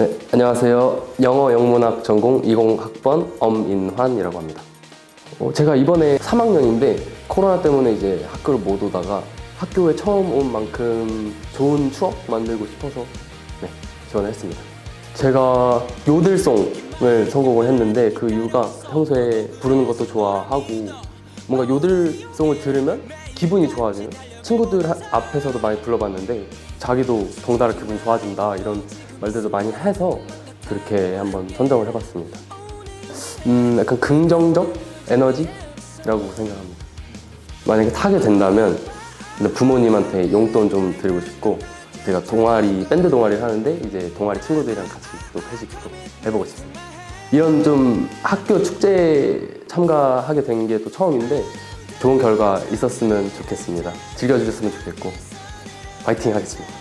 네, 안녕하세요. 영어 영문학 전공 20학번 엄인환이라고 합니다. 어, 제가 이번에 3학년인데 코로나 때문에 이제 학교를 못 오다가 학교에 처음 온 만큼 좋은 추억 만들고 싶어서 네, 지원을 했습니다. 제가 요들송을 선곡을 했는데 그 이유가 평소에 부르는 것도 좋아하고 뭔가 요들송을 들으면 기분이 좋아지는 친구들 하- 앞에서도 많이 불러봤는데 자기도 덩달아 기분 좋아진다 이런 말들도 많이 해서 그렇게 한번 선정을 해봤습니다. 음, 약간 긍정적 에너지라고 생각합니다. 만약에 타게 된다면 부모님한테 용돈 좀 드리고 싶고 제가 동아리 밴드 동아리를 하는데 이제 동아리 친구들이랑 같이 또 회식도 해보고 싶습니다. 이런 좀 학교 축제에 참가하게 된 게 또 처음인데 좋은 결과 있었으면 좋겠습니다. 즐겨주셨으면 좋겠고 파이팅 하겠습니다.